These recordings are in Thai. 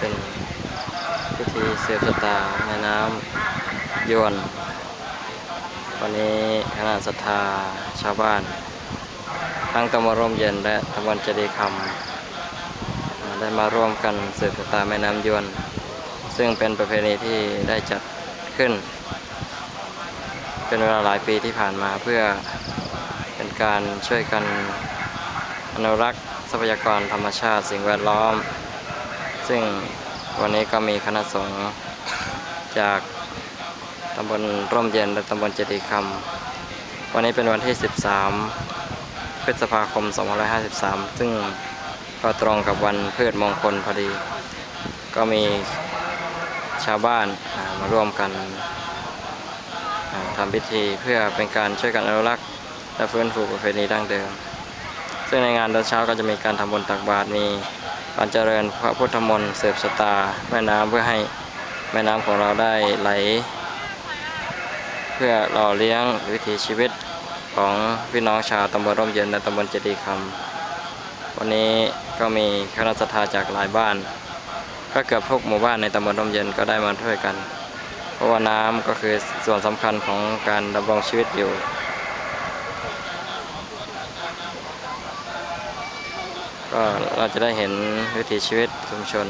เป็นพิธีสืบชะตาแม่น้ำยวน วันนี้คณะศรัทธาชาวบ้าน ทั้งตำบลร่มเย็นและตำบลเจดีคำได้มาร่วมกันสืบชะตาแม่น้ำยวน ซึ่งเป็นประเพณีที่ได้จัดขึ้น เป็นเวลาหลายปีที่ผ่านมาเพื่อเป็นการช่วยกันอนุรักษ์ทรัพยากรธรรมชาติสิ่งแวดล้อม ซึ่งวันนี้ก็มีคณะสงฆ์จากตำบลร่มเย็นและตำบลเจดีคำวันนี้เป็นวันที่ 13 พฤษภาคม 2553 ซึ่งก็ตรงกับวันพืชมงคลพอดี ก็มีชาวบ้านมาร่วมกันทำพิธีเพื่อเป็นการช่วยกันอนุรักษ์และฟื้นฟูประเพณีดั้งเดิม ซึ่งในงานตอนเช้าก็จะมีการทำบุญตักบาตรมี การเจริญพระพุทธมนต์เสพสตาแม่น้ำเพื่อให้แม่น้ำของเราได้ไหล เพื่อหล่อเลี้ยงวิถีชีวิตของพี่น้องชาวตำบลร่มเย็นและตำบลเจดีคำวันนี้ก็มีคณะศรัทธาจากหลายบ้าน ก็เกือบทุกหมู่บ้านในตำบลร่มเย็นก็ได้มาช่วยกัน เพราะว่าน้ำก็คือส่วนสำคัญของการดำรงชีวิตอยู่ ก็เราจะได้เห็นวิถีชีวิตชุมชน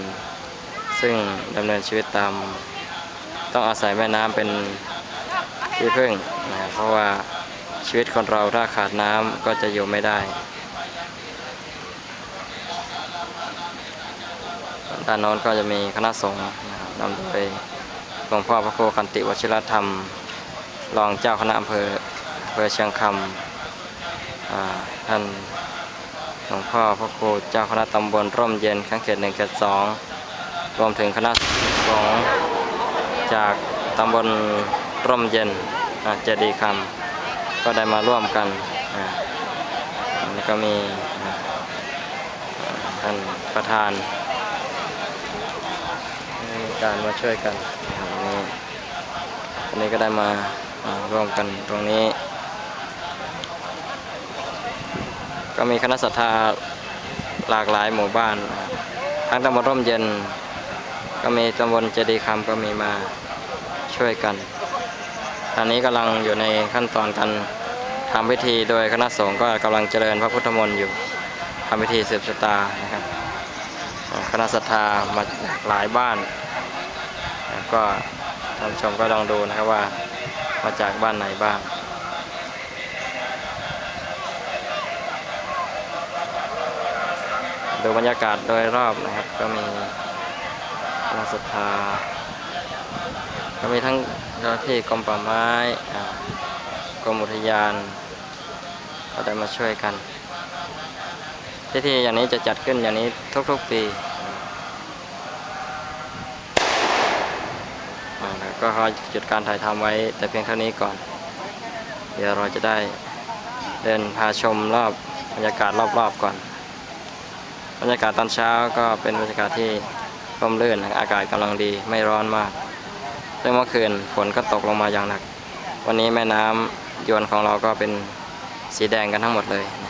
ซึ่งดำเนินชีวิตตาม ต้องอาศัยแม่น้ำเป็นที่พึ่งนะเพราะว่าชีวิตคนเราถ้าขาดน้ำก็จะอยู่ไม่ได้ ด้านโน้นก็จะมีคณะสงฆ์นำโดยหลวงพ่อพระโคคันติวชิรธรรม รองเจ้าคณะอำเภออำเภอเชียงคำท่าน หลวงพ่อพระครูเจ้าคณะตำบลร่มเย็นขั้งเขตหนึ่งเขตสองรวมถึงคณะสงฆ์จากตำบลร่มเย็นเจดีคำก็ได้มาร่วมกันอ่าอันนี้ก็มีท่านประธานการมาช่วยกันนะครับวันนี้วันนี้ก็ได้มาร่วมกันตรงนี้ ก็มีคณะศรัทธาหลากหลายหมู่บ้าน ทั้งตำบลร่มเย็น ก็มีตำบลเจดีคำก็มีมาช่วยกัน ตอนนี้กำลังอยู่ในขั้นตอนการทำพิธีโดยคณะสงฆ์ก็กำลังเจริญพระพุทธมนต์อยู่ทำพิธีสืบชะตานะครับคณะศรัทธามาจากหลายบ้านแล้วก็ท่านชมก็ลองดูนะครับว่ามาจากบ้านไหนบ้าง ดูบรรยากาศโดยรอบนะครับ ก็มีคณะศรัทธาก็มีทั้งเจ้าหน้าที่กรมป่าไม้กรมอุทยาน ก็ได้มาช่วยกันพิธีอย่างนี้จะจัดขึ้นอย่างนี้ทุกๆปีก็ขอหยุดการถ่ายทำไว้แต่เพียงเท่านี้ก่อน เดี๋ยวเราจะได้เดินพาชมรอบบรรยากาศรอบๆก่อน บรรยากาศตอนเช้าก็เป็นบรรยากาศที่ร่มรื่นอากาศกำลังดีไม่ร้อนมากซึ่งเมื่อคืนฝนก็ตกลงมาอย่างหนัก วันนี้แม่น้ำยวนของเราก็เป็นสีแดงกันทั้งหมดเลยนะ